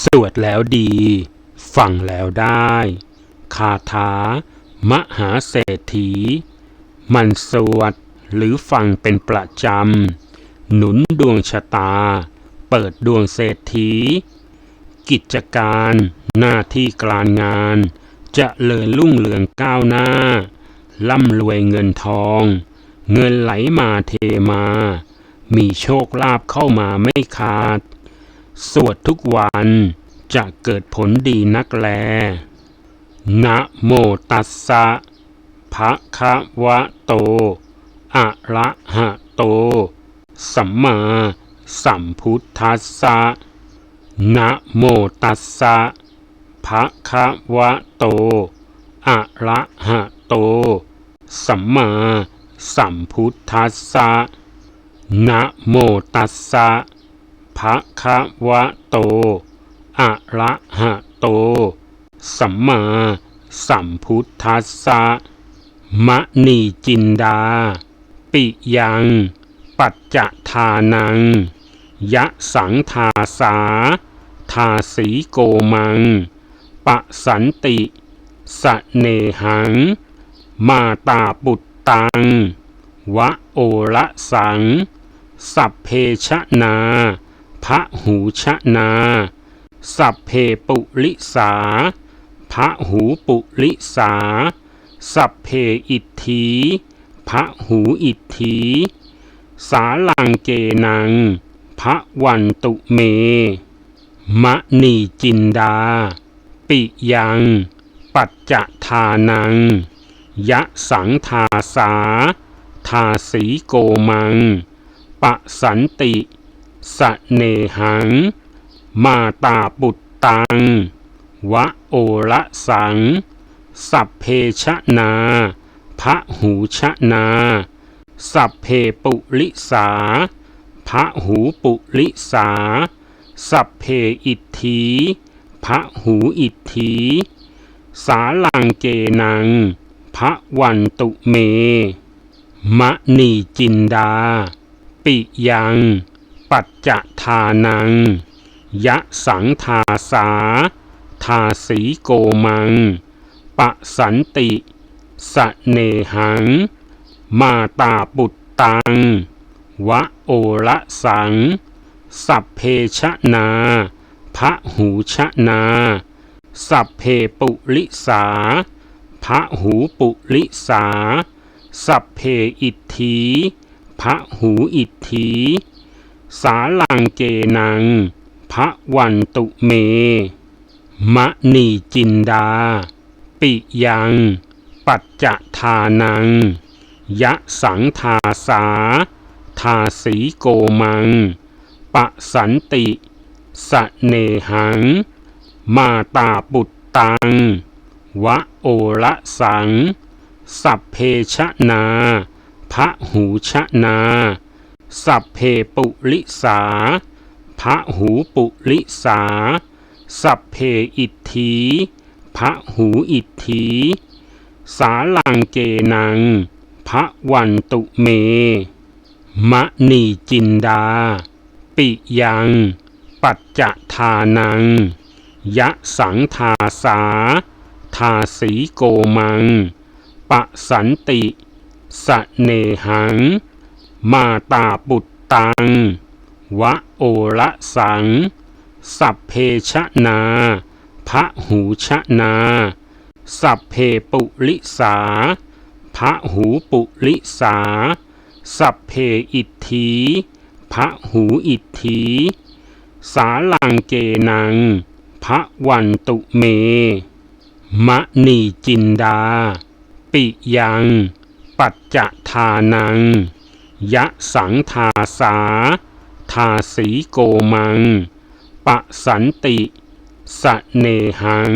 สวดแล้วดี ฟังแล้วได้ คาถา มหาเศรษฐี มันสวดหรือฟังเป็นประจำ หนุนดวงชะตา เปิดดวงเศรษฐี กิจการหน้าที่การงานจะเลิญรุ่งเรืองก้าวหน้า ร่ำรวยเงินทอง เงินไหลมาเทมา มีโชคลาภเข้ามาไม่ขาด สวดทุกวันจะเกิดผลดีนักแล นะโมตัสสะภะคะวะโต อะระหะโต สัมมาสัมพุทธัสสะ นะโมตัสสะภะคะวะโต อะระหะโต สัมมาสัมพุทธัสสะ นะโมตัสสะ ภะคะวะโต อะระหะโต สัมมาสัมพุทธัสสะ มะนีจินดา ปิยัง ปัจจทานัง ยะสังทาสา ทาสีโกมัง ปะสันติ สเนหัง มาตาปุตตัง วะโอละสัง สัพเพชะนา พระหูชนา สัพเพปุลิสาพระหูปุลิสา สัพเพอิทธีพระหูอิทธีสาลังเกนัง พระวันตุเม มะนีจินดา ปิยัง ปัจจทานัง ยะสังทาสา ทาสีโกมัง ปะสันติ สเนหัง มาตาปุตตัง วะโอละสัง สัพเพชะนาพระหูชะนา สัพเพปุลิสาพระหูปุลิสา สัพเพอิทธีพระหูอิทธีสาลังเกนัง พระวันตุเม มะนีจินดา ปิยัง ปัจจทานัง ยะสังทาสา ทาสีโกมัง ปะสันติ สเนหัง มาตาปุตตัง วะโอละสัง สัพเพชะนาพระหูชะนา สัพเพปุลิสาพระหูปุลิสา สัพเพอิทธีพระหูอิทธี สาลังเกนัง พระวันตุเม มะนีจินดา ปิยัง ปัจจทานัง ยะสังทาสา ทาสีโกมัง ปะสันติ สเนหัง มาตาปุตตัง วะโอละสัง สัพเพชะนา พระหูชะนา สัพเพปุลิสาพระหูปุลิสา สัพเพอิทธีพระหูอิทธีสาลังเกนัง พระวันตุเม มะนีจินดา ปิยัง ปัจจทานัง ยะสังทาสา ทาสีโกมัง ปะสันติสะเนหัง มาตาปุตตัง วะโอละสัง สัพเพชะนาพระหูชะนา สัพเพปุลิสาพระหูปุลิสา สัพเพอิทธีพระหูอิทธี สาลังเกนังพระวันตุเม มะนีจินดา ปิยัง ปัจจทานัง ยะสังทาสา ทาสีโกมัง ปะสันติ สเนหัง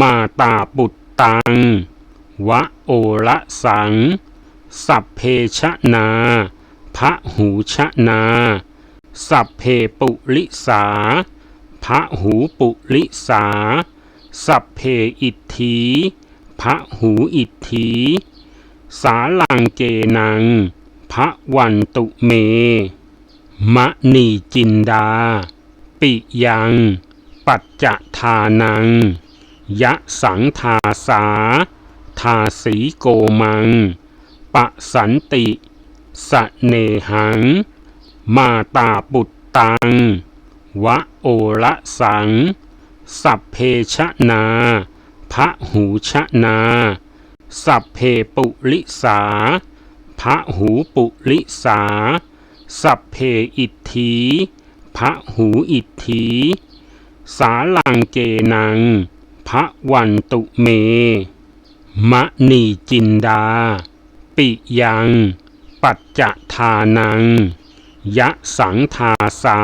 มาตาปุตตัง วะโอละสัง สัพเพชะนา พระหูชะนา สัพเพปุลิสา พระหูปุลิสา สัพเพอิทธีพระหูอิทธีสาลังเกนัง พระวันตุเม มะนีจินดา ปิยัง ปัจจทานัง ยะสังทาสา ทาสีโกมัง ปะสันติ สเนหัง มาตาปุตตัง วะโอละสัง สัพเพชะนาพระหูชะนา สัพเพปุลิสา พระหูปุลิสา สัพเพอิทธีพระหูอิทธีสาลังเกนัง พระวันตุเม มะนีจินดา ปิยัง ปัจจทานัง ยะสังทาสา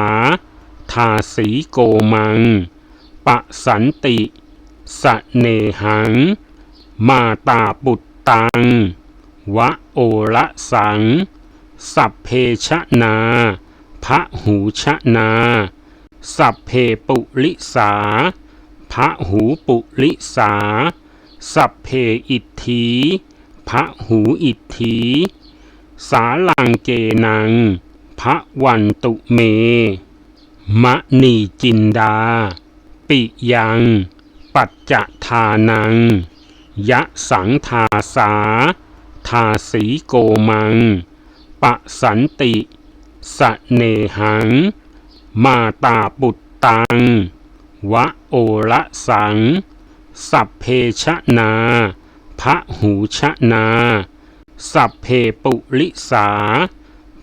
ทาสีโกมัง ปะสันติ สเนหัง มาตาปุตตัง วะโอละสัง สัพเพชะนาพระหูชะนา สัพเพปุลิสาพระหูปุลิสา สัพเพอิทธีพระหูอิทธีสาลังเกนัง พระวันตุเม มะนีจินดา ปิยัง ปัจจทานัง ยะสังทาสา ทาสีโกมัง ปะสันติ สเนหัง มาตาปุตตัง วะโอละสัง สัพเพชะนา พระหูชะนา สัพเพปุลิสา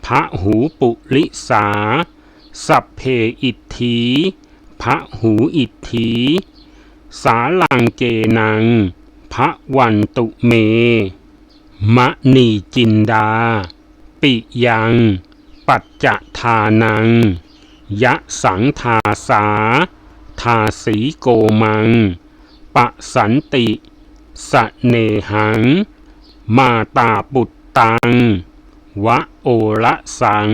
พระหูปุลิสา สัพเพอิทธีพระหูอิทธีสาลังเกนัง พระวันตุเม มะนีจินดา ปิยัง ปัจจทานัง ยะสังทาสา ทาสีโกมัง ปะสันติสะเนหัง มาตาปุตตัง วะโอละสัง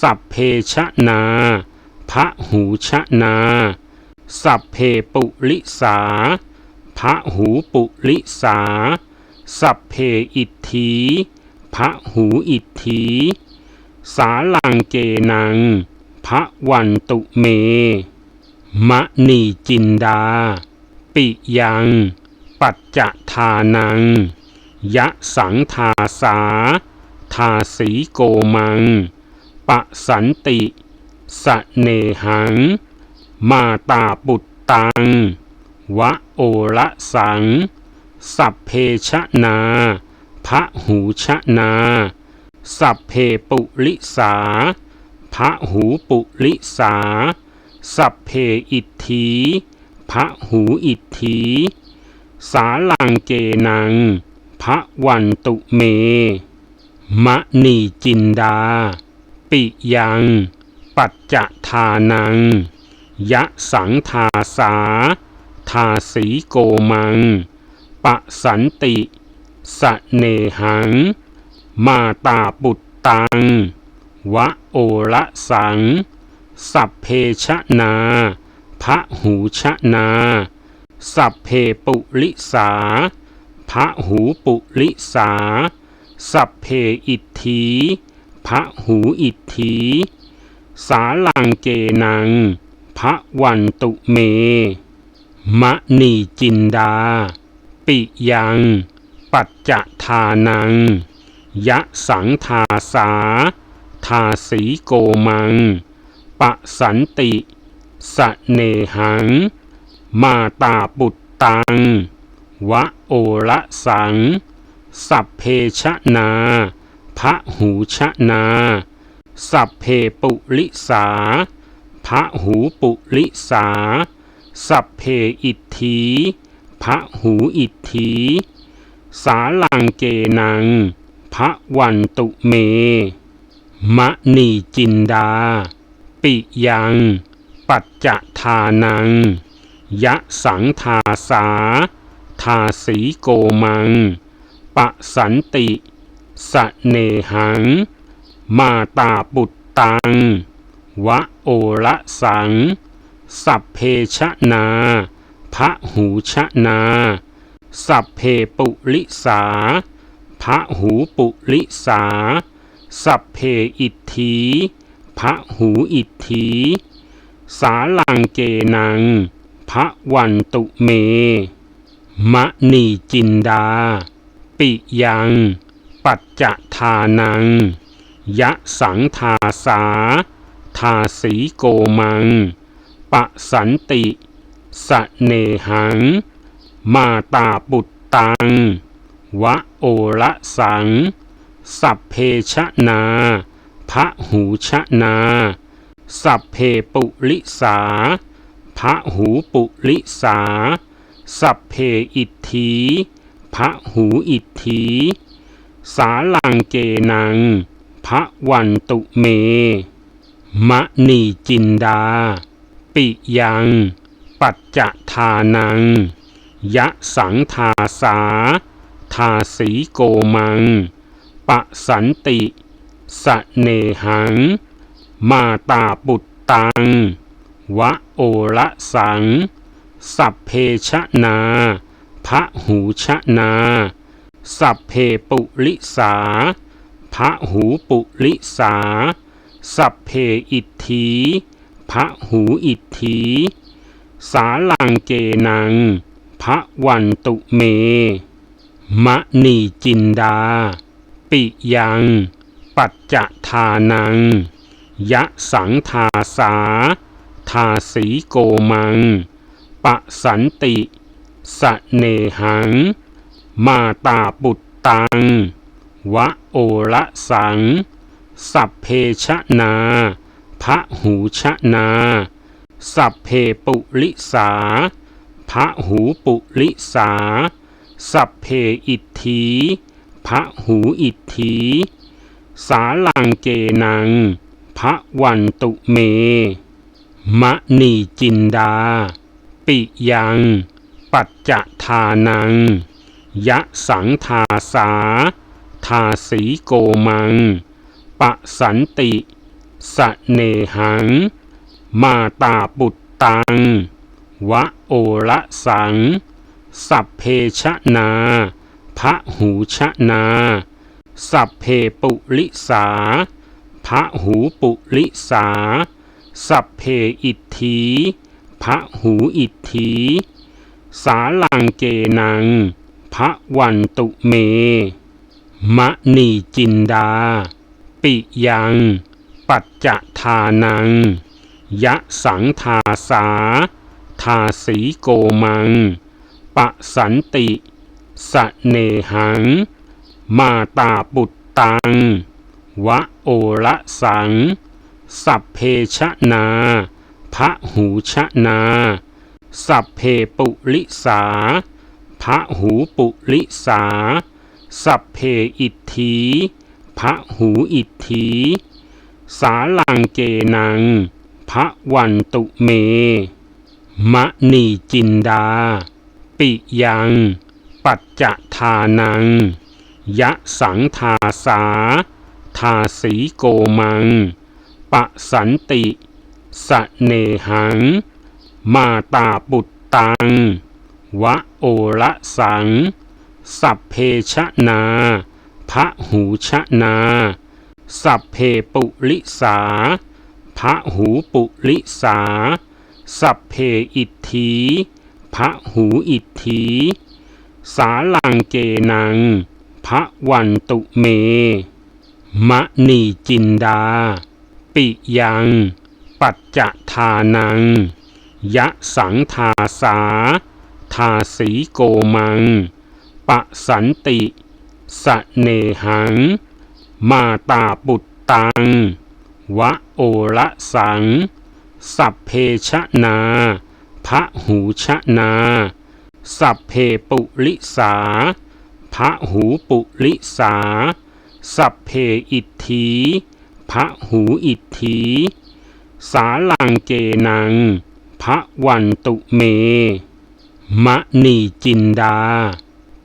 สัพเพชะนาพระหูชะนา สัพเพปุลิสาพระหูปุลิสา สัพเพอิทธีพระหูอิทธีสาลังเกนัง พระวันตุเม มะนีจินดา ปิยัง ปัจจทานัง ยะสังทาสา ทาสีโกมัง ปะสันติ สเนหัง มาตาปุตตัง วะโอละสัง สัพเพชะนาพระหูชะนา สัพเพปุลิสาพระหูปุลิสา สัพเพอิทธีพระหูอิทธีสาลังเกนังพระวันตุเม มะนีจินดา ปิยัง ปัจจทานัง ยะสังทาสา ทาสีโกมัง ปะสันติสเนหัง มาตาปุตตัง วะโอละสัง สัพเพชะนาพระหูชะนา สัพเพปุลิสาพระหูปุลิสา สัพเพอิทธีพระหูอิทธีสาลังเกนังพระวันตุเม มะนีจินดา ปิยัง ปัจจทานัง ยะสังทาสา ทาสีโกมัง ปะสันติสะเนหัง มาตาปุตตัง วะโอละสัง สัพเพชะนาพระหูชะนา สัพเพปุลิสาพระหูปุลิสา สัพเพอิทธี พระหูอิทธีสาลังเกนัง พระวันตุเม มะนีจินดา ปิยัง ปัจจทานัง ยะสังทาสา ทาสีโกมัง ปะสันติ สเนหัง มาตาปุตตัง วะโอละสัง สัพเพชะนา พระหูชนา สัพเพปุลิสาพระหูปุลิสา สัพเพอิทธีพระหูอิทธีสาลังเกนัง พระวันตุเม มะนีจินดา ปิยัง ปัจจทานัง ยะสังทาสา ทาสีโกมัง ปะสันติ สเนหัง มาตาปุตตัง วะโอละสัง สัพเพชนาพระหูชนา สัพเพปุลิสาพระหูปุลิสา สัพเพอิทธีพระหูอิทธี สาลังเกนัง พระวันตุเม มะนีจินดา ปิยัง ปัจจทานัง ยะสังทาสา ทาสีโกมัง ปะสันติ สเนหัง มาตาปุตตัง วะโอละสัง สัพเพชนาพระหูชนา สัพเพปุลิสาพระหูปุลิสา สัพเพอิทธีพระหูอิทธี สาลังเกนัง พระวันตุเม มะนีจินดา ปิยัง ปัจจทานัง ยะสังทาสา ทาสีโกมัง ปะสันติสะเนหัง มาตาปุตตัง วะโอละสัง สัพเพชนา พระหูชนา สัพเพปุลิสาพระหูปุลิสา สัพเพอิทธีพระหูอิทธีสาลังเกนัง พระวันตุเม มะนีจินดา ปิยัง ปัจจทานัง ยะสังทาสา ทาสีโกมัง ปะสันติสะเนหัง มาตาปุตตัง วะโอละสัง สัพเพชนาพระหูชนา สัพเพปุลิสาพระหูปุลิสา สัพเพอิทธีพระหูอิทธีสาลังเกนัง พระวันตุเม มะนีจินดา ปิยัง ปัจจทานัง ยะสังทาสา ทาสีโกมัง ปะสันติ สเนหัง มาตาปุตตัง วะโอละสัง สัพเพชนา พระหูชนา สัพเพปุลิสา พระหูปุลิสา สัพเพอิทธีพระหูอิทธีสาลังเกนัง พระวันตุเม มะนีจินดา ปิยัง ปัจจทานัง ยะสังทาสา ทาสีโกมัง ปะสันติสะเนหัง มาตาปุตตัง วะโอละสัง สัพเพชนาพระหูชนา สัพเพปุลิสา พระหูปุลิสา สัพเพอิทธีพระหูอิทธี สาลังเกนัง พระวันตุเม มะนีจินดา ปิยัง ปัจจทานัง ยะสังทาสา ทาสีโกมัง ปะสันติ สเนหัง มาตาปุตตัง วะโอละสัง สัพเพชนาพระหูชนา สัพเพปุลิสาพระหูปุลิสา สัพเพอิทธีพระหูอิทธีสาลังเกนัง พระวันตุเม มะนีจินดา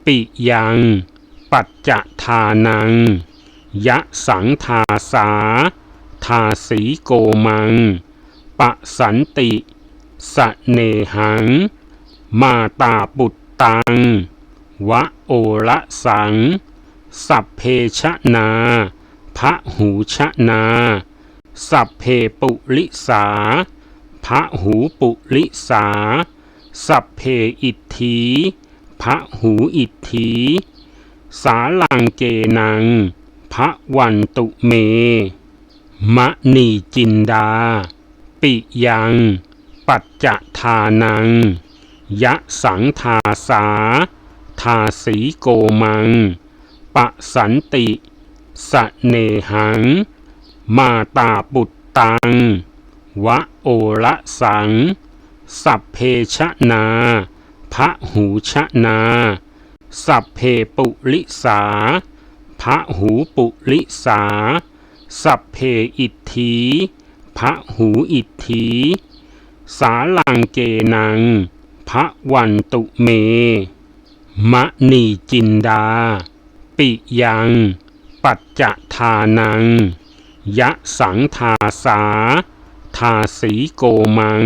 ปิยัง ปัจจทานัง ยะสังทาสา ทาสีโกมัง ปะสันติ สเนหัง มาตาปุตตัง วะโอละสัง สัพเพชนาพระหูชนา สัพเพปุลิสาพพระหูปุริสา สัพเพอิทธีพระหูอิทธีสาลังเกนังพระวันตุเม มะนีจินดา ปิยัง ปัจจทานัง ยะสังทาสา ทาสีโกมัง ปะสันติสะเนหัง มาตาปุตตัง วะโอละสัง สัพเพชะนาพระหูชะนา สัพเพปุลิสาพระหูปุลิสา สัพเพอิทธีพระหูอิทธีสาลังเกนัง พระวันตุเม มะนีจินดา ปิยัง ปัจจทานัง ยะสังทาสา ทาสีโกมัง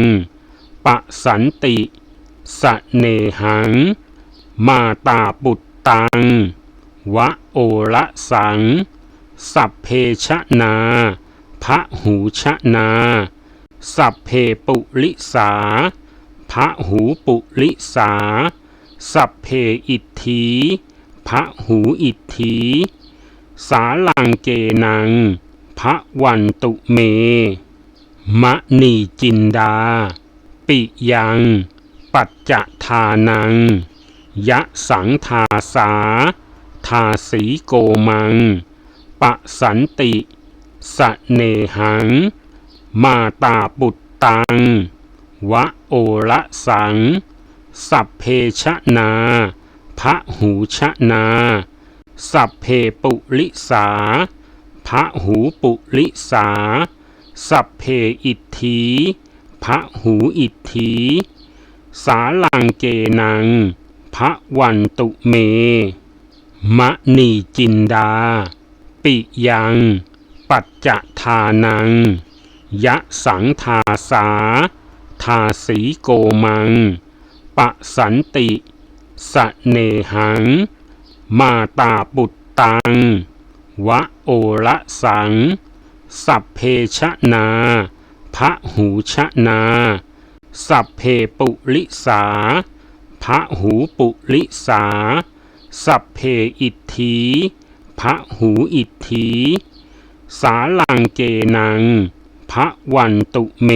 ปะสันติ สเนหัง มาตาปุตตัง วะโอละสัง สัพเพชะนาพระหูชะนา สัพเพปุลิสาพระหูปุลิสา สัพเพอิทธีพระหูอิทธีสาลังเกนัง พระวันตุเม มะนีจินดา ปิยัง ปัจจทานัง ยะสังทาสา ทาสีโกมัง ปะสันติสเนหัง มาตาปุตตัง วะโอละสัง สัพเพชะนาพระหูชะนา สัพเพปุลิสาพระหูปุลิสา สัพเพอิทธีพระหูอิทธี สาลังเกนังพระวันตุเม มะนีจินดา ปิยัง ปัจจทานัง ยะสังทาสา ทาสีโกมัง ปะสันติ สเนหัง มาตาปุตตัง วะโอละสัง สัพเพชะนาพระหูชะนา สัพเพปุลิสาพระหูปุลิสา สัพเพอิทธี พระหูอิทธีสาลังเกนัง พระวันตุเม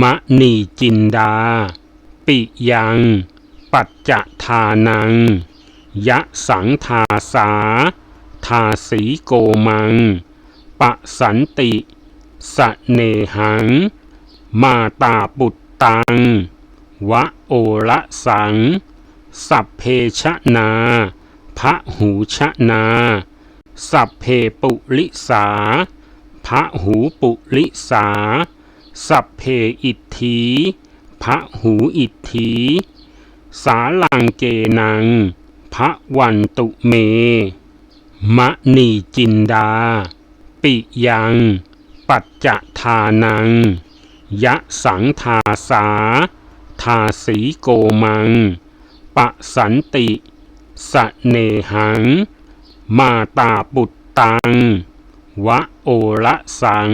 มะนีจินดา ปิยัง ปัจจทานัง ยะสังทาสา ทาสีโกมัง ปะสันติ สเนหัง มาตาปุตตัง วะโอละสัง สัพเพชะนา พระหูชนา สัพเพปุลิสาพระหูปุลิสา สัพเพอิทธีพระหูอิทธีสาลังเกนัง พระวันตุเม มะนีจินดา ปิยัง ปัจจทานัง ยะสังทาสา ทาสีโกมัง ปะสันติ สเนหัง มาตาปุตตัง วะโอละสัง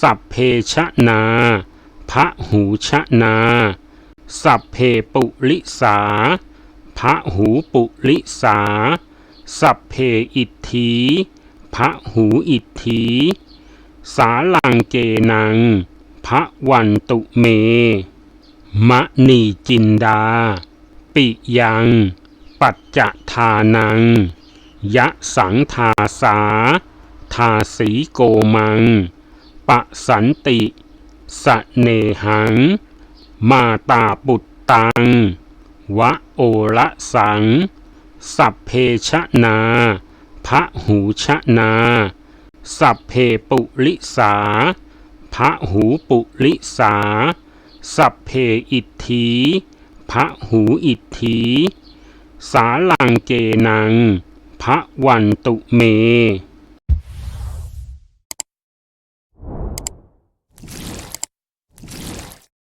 สัพเพชะนาพระหูชะนา สัพเพปุลิสาพระหูปุลิสา สัพเพอิทธีพระหูอิทธีสาลังเกนัง พระวันตุเม มะนีจินดา ปิยัง ปัจจทานัง ยะสังทาสา ทาสีโกมัง ปะสันติ สเนหัง มาตาปุตตัง วะโอละสัง สัพเพชะนาพระหูชะนา สัพเพปุลิสาพระหูปุลิสา สัพเพอิทธีพระหูอิทธี สาลังเจนังพระวันตุเม